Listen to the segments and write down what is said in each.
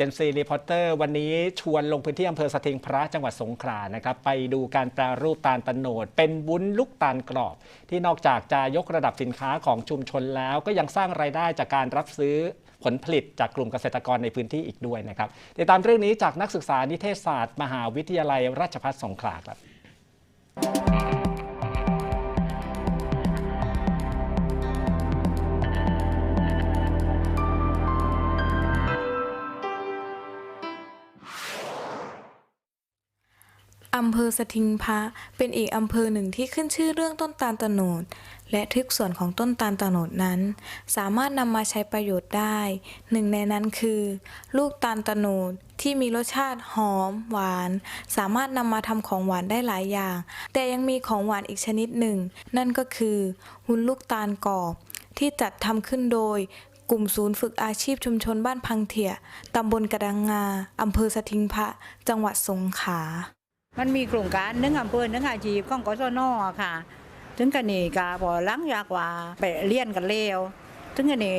จนซีรีพอร์เตอร์วันนี้ชวนลงพื้นที่อำเภอสถิงพระจังหวัดสงขลานะครับ ไปดูการแปรรูปตาลตะโนด เป็นวุ้นลูกตาลกรอบ ที่นอกจากจะยกระดับสินค้าของชุมชนแล้ว ก็ยังสร้างรายได้จากการรับซื้อผลผลิตจากกลุ่มเกษตรกรในพื้นที่อีกด้วยนะครับติดตามเรื่องนี้จากนักศึกษานิเทศศาสตร์ มหาวิทยาลัยราชภัฏสงขลาครับ อำเภอสทิงพระเป็นอีกอำเภอหนึ่งที่ขึ้นชื่อเรื่องต้นตาลตโนด และทุกส่วนของต้นตาลตโนดนั้น สามารถนำมาใช้ประโยชน์ได้ หนึ่งในนั้นคือ ลูกตาลตโนดที่มีรสชาติหอม หวาน สามารถนำมาทำของหวานได้หลายอย่าง แต่ยังมีของหวานอีกชนิดหนึ่ง นั่นก็คือวุ้นลูกตาลกรอบ ที่จัดทำขึ้นโดยกลุ่มศูนย์ฝึกอาชีพชุมชนบ้านพังเถี่ยตำบลกระดังงา อำเภอสทิงพระ จังหวัดสงขลา มันมีโครงการหนึ่งอำเภอหนึ่งอาชีพของกศนอะค่ะ ถึงกันนี่กาพอหลังจากว่าไปเรียนกันแล้วถึงกันนี่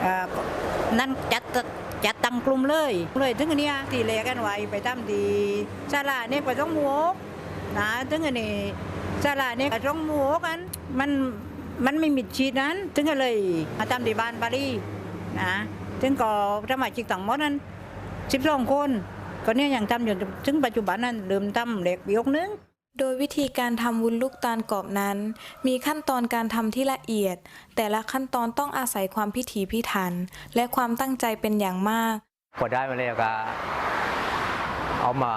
เอ่อนั่นจัดจัดตั้งกลุ่มเลย เลยถึงกันเนี้ยตีเลกันไว้ไปทำดีศาลาเนี่ยไปต้องหมวกนะถึงกันนี่ศาลาเนี่ยไปต้องหมวกกันมันมันไม่มีชีดนั้น ถึงกันเลยมาทำที่บ้านปารีนะถึงก็สมาชิกต่างหมดนั้นสิบสองคน ก็เนี่ยยังทำอยู่ถึงปัจจุบันนั้นเริ่มทำเล็กยกนึงโดยวิธีการทำวุ้นลูกตาลกรอบนั้น มีขั้นตอนการทำที่ละเอียด แต่ละขั้นตอนต้องอาศัยความพิถีพิถัน และความตั้งใจเป็นอย่างมากพอได้มาแล้วก็เอามา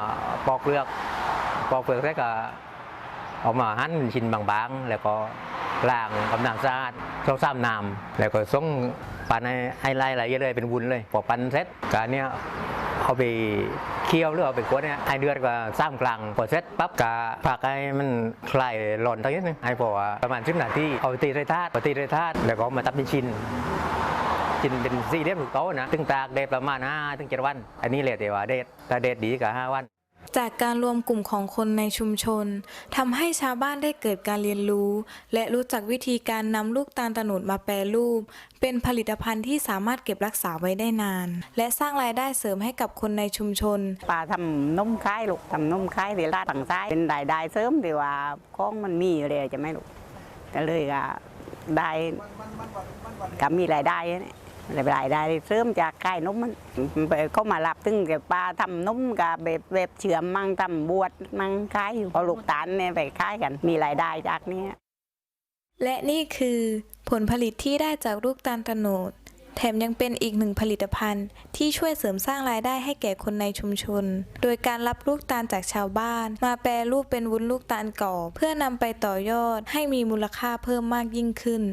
ปอกเปลือกปอกเปลือกแล้วก็เอามาหั่นเป็นชิ้นบางๆ แล้วก็ล้างกับน้ำสะอาดเข้าซ้ำน้ำแล้วก็ส่งปั่นให้ให้ไล่ไหลเลยเป็นวุ้นเลยพอปั่นเสร็จการเนี้ย เอาไปเคี่ยวหรือเอาไปกวนเนี่ยไอ้เดือดก็ซ้ำกลางพอเสร็จปั๊บก็ผักไอ้มันคลายหล่อนตั้งนิดนึงไอ้พอว่าประมาณสิบนาทีเอาไปตีไรธาตุพอตีไรธาตุแล้วก็มาตัดเป็นชิ้นกินเป็นสี่เดือนถูกโตะนะ ตึงตากเดทประมาณห้าถึงเจ็ดวัน อันนี้เลยแต่ว่าเดทแต่เดทดีก็5วัน จากการรวมกลุ่มของคนในชุมชนทำให้ชาวบ้านได้เกิดการเรียนรู้ และรู้จักวิธีการนำลูกตาลตะโนดมาแปรรูป เป็นผลิตภัณฑ์ที่สามารถเก็บรักษาไว้ได้นาน และสร้างรายได้เสริมให้กับคนในชุมชนป้าทำนมคายลูกทำนมคายที่ร้านฝั่งซ้ายเป็นรายได้เสริมที่ว่าของมันมีอยู่เลยจะไม่ลูกก็เลยก็ได้ก็มีรายได้เนี่ย รายได้เสริมจากขายนมมันเขามารับตึงกับป้าทำนมกับแบบแบบเชื่อมมั่งทำบวชมั่งขายอยู่พอลูกตาลเนี่ยไปขายกัน มีรายได้จากเนี้ยและนี่คือผลผลิตที่ได้จากลูกตาลตะโนด แถมยังเป็นอีกหนึ่งผลิตภัณฑ์ ที่ช่วยเสริมสร้างรายได้ให้แก่คนในชุมชน โดยการรับลูกตาลจากชาวบ้าน มาแปรรูปเป็นวุ้นลูกตาลกรอบเพื่อนำไปต่อยอดให้มีมูลค่าเพิ่มมากยิ่งขึ้น